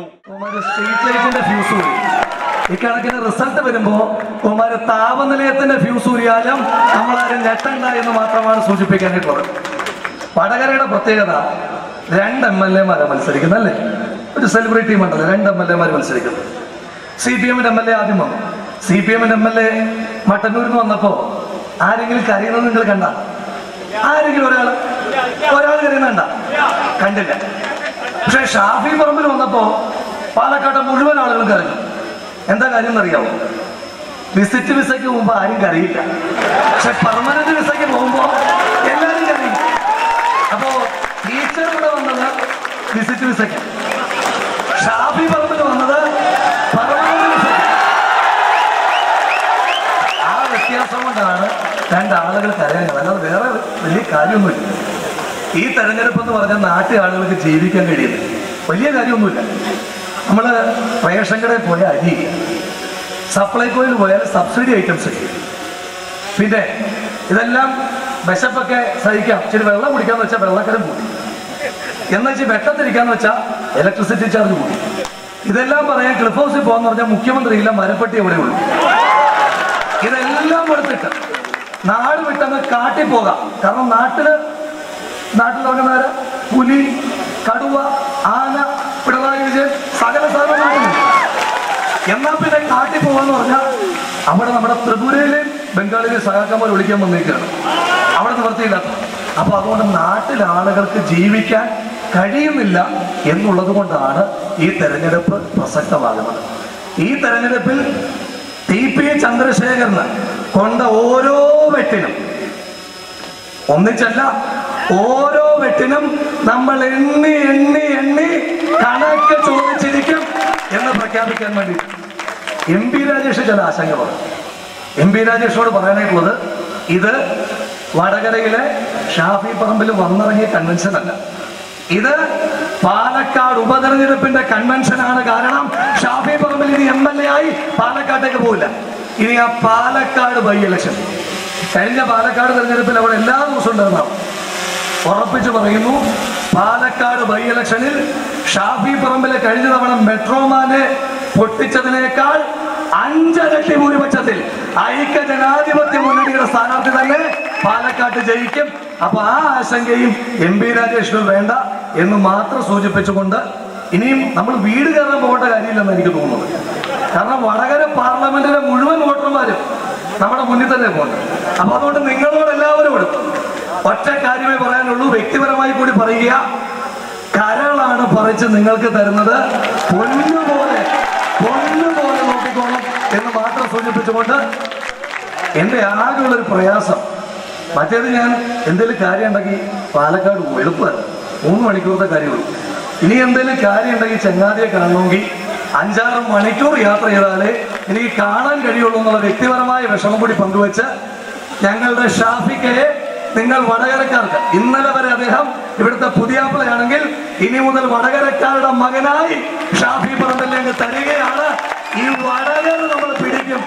പറയുന്നു. Kumar street result വരുമ്പോ കുമാര താപനിലയത്തിന്റെ fuse ഊരിയാലും നമ്മളാരും ഞെട്ടണ്ട എന്ന് മാത്രമാണ് സൂചിപ്പിക്കാനായിട്ടുള്ളത്. വടകരയുടെ പ്രത്യേകത രണ്ട് എം എൽ എമാരെ മത്സരിക്കുന്നല്ലേ ഒരു സെലിബ്രിറ്റി മണ്ഡലം രണ്ട് എം എൽ എമാർ മത്സരിക്കുന്നു. സി പി എമ്മിന്റെ എം എൽ എ ആദ്യം വന്നു. സി പി എമ്മിന്റെ എം എൽ എ മട്ടന്നൂരിൽ നിന്ന് വന്നപ്പോ ആരെങ്കിലും കരയുന്നത് നിങ്ങൾ കണ്ട? ആരെങ്കിലും ഒരാൾ ഒരാൾ കരയുന്നുണ്ട കണ്ടില്ല. പക്ഷെ ഷാഫി പറമ്പിൽ വന്നപ്പോ പാലക്കാട്ടെ മുഴുവൻ ആളുകളും കരഞ്ഞു. എന്താ കാര്യം എന്നറിയാവോ? വിസിറ്റ് വിസയ്ക്ക് മുമ്പ് ആരും കരയില്ല. പക്ഷെ പെർമനന്റ് വിസയ്ക്ക് പോകുമ്പോ എല്ലാരും കരയും. അപ്പോ ടീച്ചർ ഇവിടെ വന്നത് വിസിറ്റ് വിസയ്ക്ക് ഷാഫി പറമ്പിൽ വന്നത് പെർമനന്റ് ആ വ്യത്യാസം കൊണ്ടാണ് രണ്ടാളുകൾ കരയുന്നത്. അല്ലാതെ വേറെ വലിയ കാര്യമൊന്നുമില്ല. ഈ തെരഞ്ഞെടുപ്പ് എന്ന് പറഞ്ഞാൽ നാട്ടിൽ ആളുകൾക്ക് ജീവിക്കാൻ കഴിയുന്നത് വലിയ കാര്യമൊന്നുമില്ല. നമ്മൾ റേഷൻ കടയിൽ പോയ അരി. സപ്ലൈകോയിൽ പോയാൽ സബ്സിഡി ഐറ്റംസ് പിന്നെ ഇതെല്ലാം വിശപ്പൊക്കെ സഹിക്കാം. ഇച്ചിരി വെള്ളം കുടിക്കാന്ന് വെച്ചാൽ വെള്ളക്കരം കൂടി എന്ന് വെച്ചാൽ വെട്ടത്തിരിക്കാന്ന് വെച്ചാൽ ഇലക്ട്രിസിറ്റി ചാർജ് കൂടി ഇതെല്ലാം പറയാൻ ക്ലിഫ് ഹൗസിൽ പോകാന്ന് പറഞ്ഞാൽ മുഖ്യമന്ത്രി ഇല്ല മരപ്പെട്ടി എവിടെ ഉള്ളൂ? ഇതെല്ലാം കൊടുത്തിട്ട് നാട് വിട്ടങ്ങ് കാട്ടിൽ പോകാം കാരണം നാട്ടിൽ നാട്ടിൽ പുലി കടുവ ആന പിണറായി വിജയൻ സകല സാധനങ്ങളും എന്നാ പിന്നെ കാട്ടിൽ പോവാന്ന് പറഞ്ഞാൽ അവിടെ നമ്മുടെ ത്രിപുരയിലെയും ബംഗാളിലെയും സഹാക്കന്മാർ വിളിക്കാൻ വന്നേക്കാണ് അവിടെ നിവർത്തിയില്ലാത്ത അപ്പൊ അതുകൊണ്ട് നാട്ടിലെ ആളുകൾക്ക് ജീവിക്കാൻ കഴിയുന്നില്ല എന്നുള്ളത് കൊണ്ടാണ് ഈ തെരഞ്ഞെടുപ്പ് പ്രസക്തമാകുന്നത്. ഈ തെരഞ്ഞെടുപ്പിൽ ടി പി ചന്ദ്രശേഖരന് കൊണ്ട ഓരോ വെട്ടിനും ഒന്നിച്ചല്ല ഓരോ വെട്ടിനും നമ്മൾ എണ്ണി എണ്ണി എണ്ണി കണക്ക് ചോദിച്ചിരിക്കും എന്ന് പ്രഖ്യാപിക്കാൻ വേണ്ടി. എം പി രാജേഷ് ചില ആശങ്ക എം പി രാജേഷിനോട് പറയാനായിട്ടുള്ളത് ഇത് വടകരയിലെ ഷാഫി പറമ്പിൽ വന്നിറങ്ങിയ കൺവെൻഷൻ അല്ല. ഇത് പാലക്കാട് ഉപതെരഞ്ഞെടുപ്പിന്റെ കൺവെൻഷനാണ് കാരണം ഷാഫി പറമ്പിൽ ഇനി എം എൽ എ ആയി പാലക്കാട്ടേക്ക് പോവില്ല. ഇനി ആ പാലക്കാട് ബൈ ഇലക്ഷൻ കഴിഞ്ഞ പാലക്കാട് തെരഞ്ഞെടുപ്പിൽ അവിടെ എല്ലാ ദിവസവും ഉണ്ടായിരുന്നാണ് ഉറപ്പിച്ചു പറയുന്നു പാലക്കാട് ബൈ ഇലക്ഷനിൽ ഷാഫി പറമ്പിലെ കഴിഞ്ഞ തവണ മെട്രോമാനെ പൊട്ടിച്ചതിനേക്കാൾ അഞ്ചരട്ടി ഭൂരിപക്ഷത്തിൽ ഐക്യ ജനാധിപത്യ മുന്നണിയുടെ സ്ഥാനാർത്ഥി തന്നെ പാലക്കാട്ട് ജയിക്കും. അപ്പൊ ആ ആശങ്കയും എം പി രാജേഷിനും വേണ്ട എന്ന് മാത്രം സൂചിപ്പിച്ചുകൊണ്ട് ഇനിയും നമ്മൾ വീട് കയറാൻ പോകേണ്ട കാര്യമില്ലെന്ന് എനിക്ക് തോന്നുന്നത്. കാരണം വടകര പാർലമെന്റിലെ മുഴുവൻ വോട്ടർമാരും നമ്മുടെ മുന്നിൽ തന്നെ പോകുന്നത് അപ്പൊ അതുകൊണ്ട് നിങ്ങളോട് എല്ലാവരോടും ഒറ്റ കാര്യമേ പറയാനുള്ളൂ. വ്യക്തിപരമായി കൂടി പറയുക. കരളാണ് പറിച്ച് നിങ്ങൾക്ക് തരുന്നത്. പൊന്നുപോലെ പൊന്നുപോലെ നോക്കിക്കോളും എന്ന് മാത്രം സൂചിപ്പിച്ചുകൊണ്ട് എന്റെ ആകെയുള്ളൊരു പ്രയാസം. മറ്റേത് ഞാൻ എന്തെങ്കിലും കാര്യം ഉണ്ടെങ്കിൽ പാലക്കാട് എളുപ്പമല്ല മൂന്ന് മണിക്കൂറത്തെ കാര്യമുള്ളൂ. ഇനി എന്തെങ്കിലും കാര്യം ഉണ്ടെങ്കിൽ ചങ്ങാതിയെ കാണണമെങ്കിൽ അഞ്ചാറ് മണിക്കൂർ യാത്ര ചെയ്താലേ എനിക്ക് കാണാൻ കഴിയുള്ളൂ എന്നുള്ള വ്യക്തിപരമായ വിഷമം കൂടി പങ്കുവെച്ച് ഞങ്ങളുടെ ഷാഫിക്കയെ നിങ്ങൾ വടകരക്കാർക്ക്. ഇന്നലെ വരെ അദ്ദേഹം ഇവിടുത്തെ പുതിയാപ്പിളയാണെങ്കിൽ ഇനി മുതൽ വടകരക്കാരുടെ മകനായി ഷാഫി പറമ്പിലേക്ക് തരികയാണ്. ഈ വടകര നമ്മൾ പിടിക്കും.